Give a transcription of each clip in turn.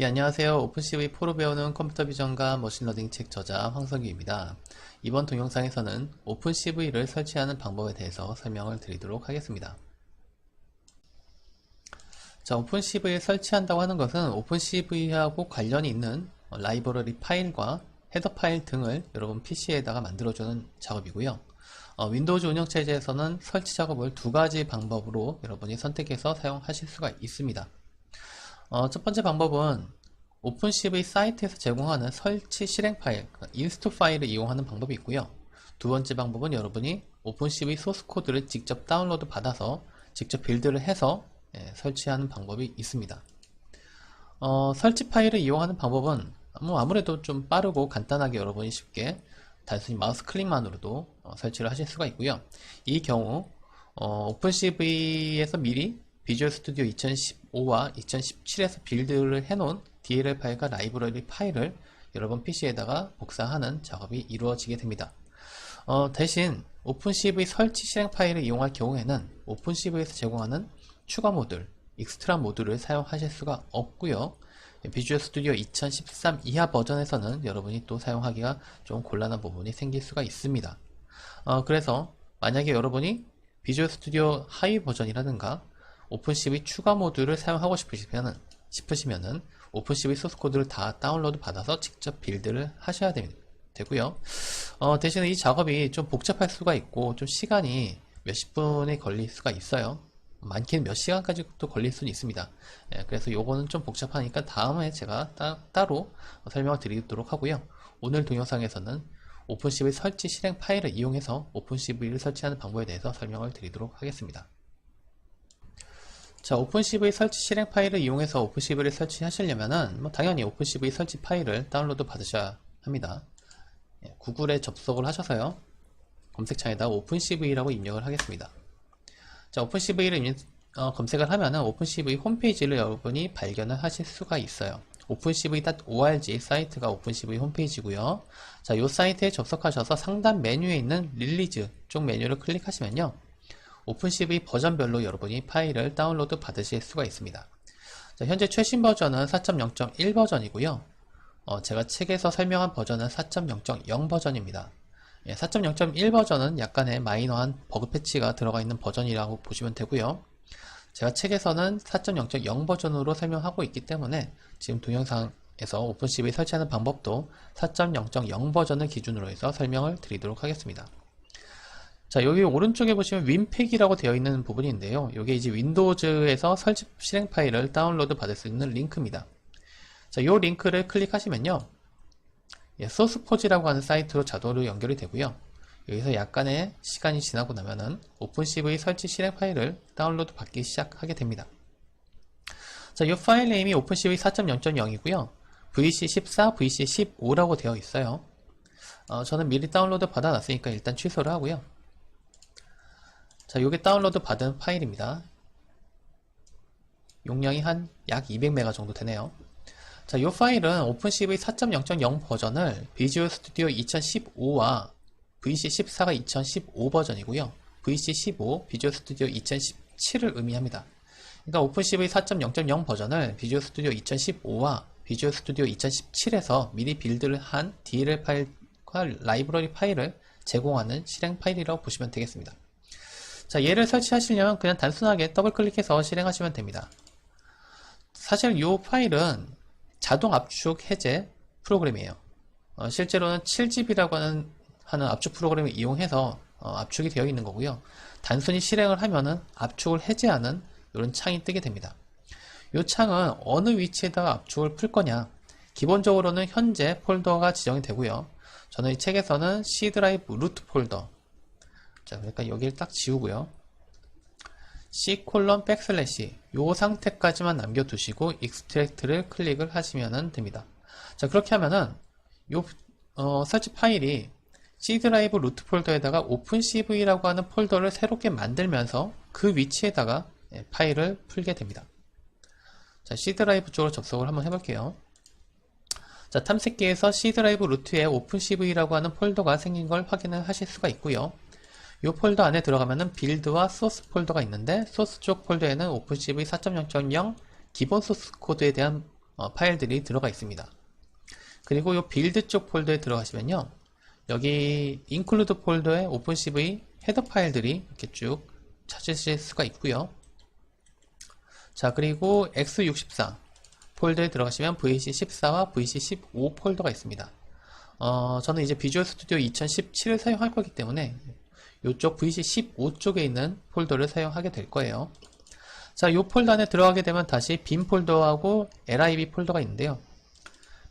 예, 안녕하세요. 오픈CV 포로 배우는 컴퓨터 비전과 머신러닝 책 저자 황석유입니다. 이번 동영상에서는 오픈CV를 설치하는 방법에 대해서 설명을 드리도록 하겠습니다. 자, 오픈CV를 설치한다고 하는 것은 오픈CV하고 관련이 있는 라이브러리 파일과 헤더 파일 등을 여러분 PC에다가 만들어주는 작업이고요. 어, 윈도우즈 운영체제에서는 설치 작업을 두 가지 방법으로 여러분이 선택해서 사용하실 수가 있습니다. 어, 첫 번째 방법은 오픈CV 사이트에서 제공하는 설치 실행 파일, 인스톨 파일을 이용하는 방법이 있고요. 두 번째 방법은 여러분이 오픈CV 소스 코드를 직접 다운로드 받아서 직접 빌드를 해서 예, 설치하는 방법이 있습니다. 어, 설치 파일을 이용하는 방법은 뭐 아무래도 좀 빠르고 간단하게 여러분이 쉽게 단순히 마우스 클릭만으로도 어, 설치를 하실 수가 있고요. 이 경우 어, 오픈CV에서 미리 비주얼 스튜디오 2015와 2017에서 빌드를 해놓은 DLL 파일과 라이브러리 파일을 여러분 PC에다가 복사하는 작업이 이루어지게 됩니다. 어, 대신 오픈CV 설치 실행 파일을 이용할 경우에는 오픈CV에서 제공하는 추가 모듈, 익스트라 모듈을 사용하실 수가 없고요. 비주얼 스튜디오 2013 이하 버전에서는 여러분이 또 사용하기가 좀 곤란한 부분이 생길 수가 있습니다. 어, 그래서 만약에 여러분이 비주얼 스튜디오 하위 버전이라든가 오픈CV 추가 모듈을 사용하고 싶으시면은, 싶으시면은 오픈CV 소스 코드를 다 다운로드 받아서 직접 빌드를 하셔야. 되고요. 어, 대신에 이 작업이 좀 복잡할 수가 있고 좀 시간이 몇십 분이 걸릴 수가 있어요. 많게는 몇 시간까지도 걸릴 수는 있습니다. 예, 그래서 요거는 좀 복잡하니까 다음에 제가 따, 로 설명을 드리도록 하고요. 오늘 동영상에서는 오픈CV 설치 실행 파일을 이용해서 오픈CV를 설치하는 방법에 대해서 설명을 드리도록 하겠습니다. 자, 오픈CV 설치 실행 파일을 이용해서 오픈CV를 설치하시려면은 뭐 당연히 오픈CV 설치 파일을 다운로드 받으셔야 합니다. 예, 구글에 접속을 하셔서요. 검색창에다 오픈CV라고 입력을 하겠습니다. 자, 오픈CV를 어, 검색을 하면은 오픈CV 홈페이지를 여러분이 발견을 하실 수가 있어요. opencv.org 사이트가 오픈CV 홈페이지고요. 자, 이 사이트에 접속하셔서 상단 메뉴에 있는 릴리즈 쪽 메뉴를 클릭하시면요. 오픈CV 버전별로 여러분이 파일을 다운로드 받으실 수가 있습니다. 자, 현재 최신 버전은 4.0.1 버전이고요. 어, 제가 책에서 설명한 버전은 4.0.0 버전입니다. 예, 4.0.1 버전은 약간의 마이너한 버그 패치가 들어가 있는 버전이라고 보시면 되고요. 제가 책에서는 4.0.0 버전으로 설명하고 있기 때문에 지금 동영상에서 오픈CV 설치하는 방법도 4.0.0 버전을 기준으로 해서 설명을 드리도록 하겠습니다. 자, 여기 오른쪽에 보시면 윈팩이라고 되어 있는 부분인데요. 이게 이제 윈도우즈에서 설치 실행 파일을 다운로드 받을 수 있는 링크입니다. 자, 이 링크를 클릭하시면요. 예, 소스포지라고 하는 사이트로 자동으로 연결이 되고요. 여기서 약간의 시간이 지나고 나면은 오픈CV 설치 실행 파일을 다운로드 받기 시작하게 됩니다. 자, 이 파일 네임이 오픈CV 4.0.0이고요. VC14, VC15라고 되어 있어요. 어, 저는 미리 다운로드 받아놨으니까 일단 취소를 하고요. 자, 요게 다운로드 받은 파일입니다. 용량이 한 약 200메가 정도 되네요. 자, 요 파일은 오픈CV 4.0.0 버전을 비주얼 스튜디오 2015와 VC14가 2015 버전이고요. VC15, 비주얼 스튜디오 2017을 의미합니다. 그러니까 오픈CV 4.0.0 버전을 비주얼 스튜디오 2015와 비주얼 스튜디오 2017에서 미리 빌드를 한 DLL 파일과 라이브러리 파일을 제공하는 실행 파일이라고 보시면 되겠습니다. 자, 얘를 설치하시려면 그냥 단순하게 더블 클릭해서 실행하시면 됩니다. 사실 이 파일은 자동 압축 해제 프로그램이에요. 어, 실제로는 7GB라고 하는, 하는 압축 프로그램을 이용해서 어, 압축이 되어 있는 거고요. 단순히 실행을 하면은 압축을 해제하는 이런 창이 뜨게 됩니다. 이 창은 어느 위치에다가 압축을 풀 거냐 기본적으로는 현재 폴더가 지정이 되고요. 저는 이 책에서는 C 드라이브 루트 폴더 자, 그러니까 여기를 딱 지우고요. C 콜론 백슬래시 요 상태까지만 남겨두시고 익스트랙트를 클릭을 하시면 됩니다. 자 그렇게 하면은 요 어, 설치 파일이 C 드라이브 루트 폴더에다가 오픈CV라고 하는 폴더를 새롭게 만들면서 그 위치에다가 예, 파일을 풀게 됩니다. 자 C 드라이브 쪽으로 접속을 한번 해볼게요. 자 탐색기에서 C 드라이브 루트에 오픈CV라고 하는 폴더가 생긴 걸 확인을 하실 수가 있고요. 이 폴더 안에 들어가면은 빌드와 소스 폴더가 있는데 소스 쪽 폴더에는 오픈CV 4.0.0 기본 소스 코드에 대한 어, 파일들이 들어가 있습니다. 그리고 이 빌드 쪽 폴더에 들어가시면요. 여기 include 폴더에 오픈CV 헤더 파일들이 이렇게 쭉 찾으실 수가 있고요. 자, 그리고 x64 폴더에 들어가시면 VC14와 VC15 폴더가 있습니다. 어, 저는 이제 비주얼 스튜디오 2017을 사용할 거기 때문에 이쪽 VC15 쪽에 있는 폴더를 사용하게 될 거예요. 자, 이 폴더 안에 들어가게 되면 다시 빔 폴더하고 lib 폴더가 있는데요.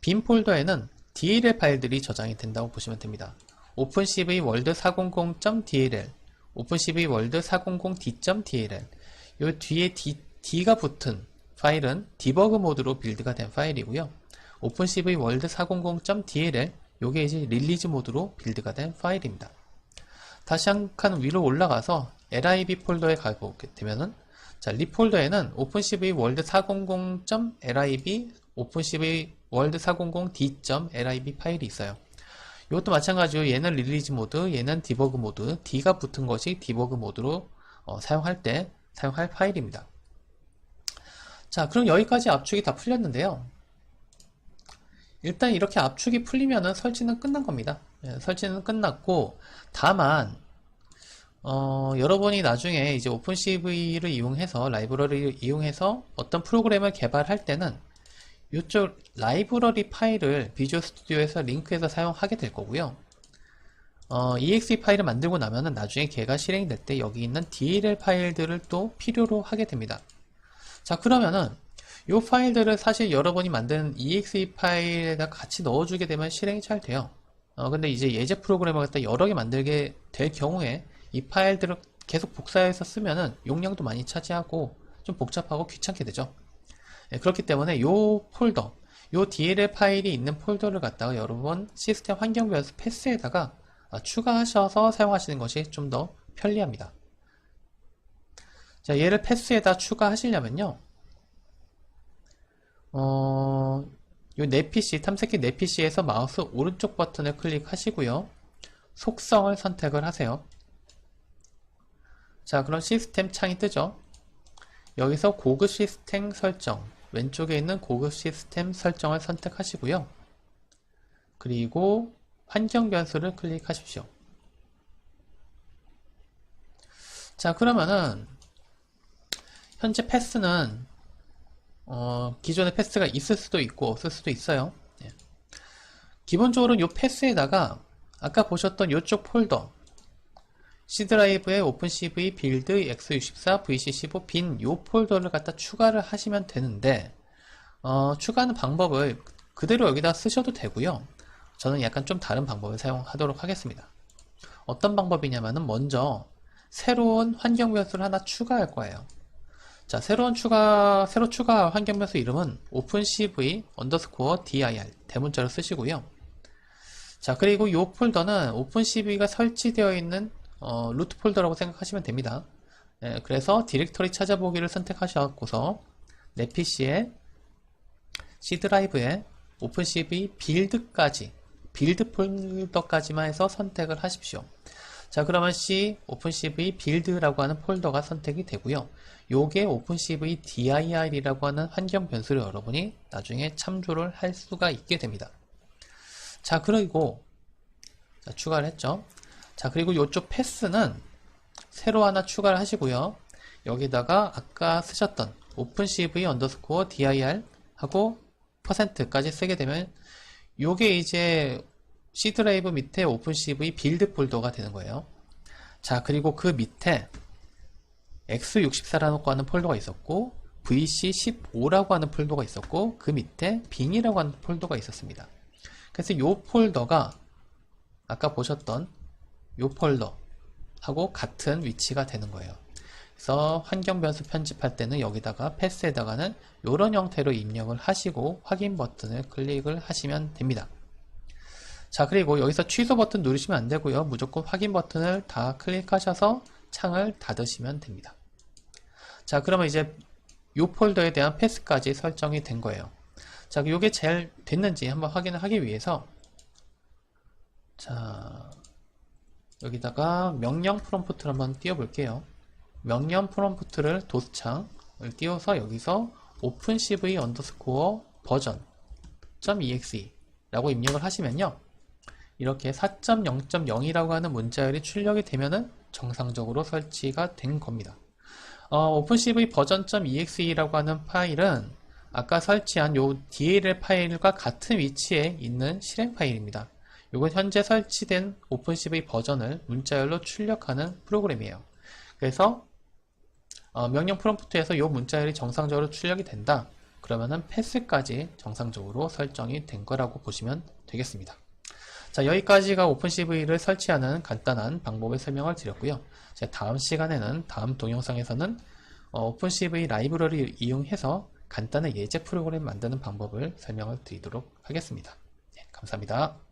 빔 폴더에는 DLL 파일들이 저장이 된다고 보시면 됩니다. OpenCV 월드 400.dll, OpenCV 월드 400d.dll. 요 뒤에 D, D가 붙은 파일은 디버그 모드로 빌드가 된 파일이고요. OpenCV 월드 400.dll, 요게 이제 릴리즈 모드로 빌드가 된 파일입니다. 다시 한 칸 위로 올라가서 lib 폴더에 가보게 되면은 자, 리 폴더에는 OpenCV 월드 400.lib, OpenCV 월드 400d.lib 파일이 있어요. 이것도 마찬가지로 얘는 릴리즈 모드, 얘는 디버그 모드, D가 붙은 것이 디버그 모드로 어, 사용할 때 사용할 파일입니다. 자, 그럼 여기까지 압축이 다 풀렸는데요. 일단 이렇게 압축이 풀리면은 설치는 끝난 겁니다. 예, 설치는 끝났고, 다만, 어, 여러분이 나중에 이제 오픈CV를 이용해서, 라이브러리를 이용해서 어떤 프로그램을 개발할 때는 이쪽 라이브러리 파일을 비주얼 스튜디오에서 링크해서 사용하게 될 거고요. 어, exe 파일을 만들고 나면은 나중에 걔가 실행이 될때 여기 있는 DLL 파일들을 또 필요로 하게 됩니다. 자, 그러면은 이 파일들을 사실 여러분이 만든 exe 파일에다 같이 넣어주게 되면 실행이 잘 돼요. 어, 근데 이제 예제 프로그램을 갖다 여러 개 만들게 될 경우에 이 파일들을 계속 복사해서 쓰면은 용량도 많이 차지하고 좀 복잡하고 귀찮게 되죠. 예, 그렇기 때문에 이 폴더, 이 DLL 파일이 있는 폴더를 갖다가 여러분 시스템 환경 변수 패스에다가 아, 추가하셔서 사용하시는 것이 좀 더 편리합니다. 자, 얘를 패스에다 추가하시려면요. 어, 요내 PC, 탐색기 내 PC에서 마우스 오른쪽 버튼을 클릭하시고요. 속성을 선택을 하세요. 자, 그럼 시스템 창이 뜨죠. 여기서 고급 시스템 설정, 왼쪽에 있는 고급 시스템 설정을 선택하시고요. 그리고 환경 변수를 클릭하십시오. 자, 그러면은 현재 패스는 어, 기존의 패스가 있을 수도 있고 없을 수도 있어요. 예. 기본적으로 이 패스에다가 아까 보셨던 이쪽 폴더 C 드라이브에 OpenCV 빌드 x64 vc15 빈 요 폴더를 갖다 추가를 하시면 되는데 어, 추가하는 방법을 그대로 여기다 쓰셔도 되고요. 저는 약간 좀 다른 방법을 사용하도록 하겠습니다. 어떤 방법이냐면은 먼저 새로운 환경 변수를 하나 추가할 거예요. 자, 새로운 추가, 새로 추가 환경 변수 이름은 opencv underscore dir 대문자로 쓰시고요. 자, 그리고 이 폴더는 opencv가 설치되어 있는 어, 루트 폴더라고 생각하시면 됩니다. 예, 그래서 디렉터리 찾아보기를 선택하셔서 내 PC에 C 드라이브에 오픈CV 빌드까지 빌드 폴더까지만 해서 선택을 하십시오. 자 그러면 C 오픈CV 빌드라고 하는 폴더가 선택이 되고요. 요게 오픈CV dir이라고 하는 환경 변수를 여러분이 나중에 참조를 할 수가 있게 됩니다. 자 그리고 자, 추가를 했죠. 자 그리고 이쪽 패스는 새로 하나 추가를 하시고요. 여기다가 아까 쓰셨던 opencv underscore dir 하고 퍼센트까지 쓰게 되면 요게 이제 C 드라이브 밑에 오픈CV 빌드 폴더가 되는 거예요. 자, 그리고 그 밑에 x64라고 하는 폴더가 있었고 vc15라고 하는 폴더가 있었고 그 밑에 빈이라고 하는 폴더가 있었습니다. 그래서 요 폴더가 아까 보셨던 요 폴더하고 같은 위치가 되는 거예요. 그래서 환경 변수 편집할 때는 여기다가 패스에다가는 이런 형태로 입력을 하시고 확인 버튼을 클릭을 하시면 됩니다. 자 그리고 여기서 취소 버튼 누르시면 안 되고요. 무조건 확인 버튼을 다 클릭하셔서 창을 닫으시면 됩니다. 자 그러면 이제 이 폴더에 대한 패스까지 설정이 된 거예요. 자 이게 잘 됐는지 한번 확인을 하기 위해서 자 여기다가 명령 프롬프트를 한번 띄워 볼게요. 명령 프롬프트를 도스창을 띄워서 여기서 opencv underscore 버전.exe 라고 입력을 하시면요. 이렇게 4.0.0이라고 하는 문자열이 출력이 되면은 정상적으로 설치가 된 겁니다. 어, 오픈CV 버전.exe라고 하는 파일은 아까 설치한 요 DLL 파일과 같은 위치에 있는 실행 파일입니다. 이건 현재 설치된 오픈CV 버전을 문자열로 출력하는 프로그램이에요. 그래서 어, 명령 프롬프트에서 이 문자열이 정상적으로 출력이 된다. 그러면은 패스까지 정상적으로 설정이 된 거라고 보시면 되겠습니다. 자, 여기까지가 오픈CV를 설치하는 간단한 방법의 설명을 드렸고요. 제 다음 시간에는 다음 동영상에서는 어, 오픈CV 라이브러리를 이용해서 간단한 예제 프로그램 만드는 방법을 설명을 드리도록 하겠습니다. 네, 감사합니다.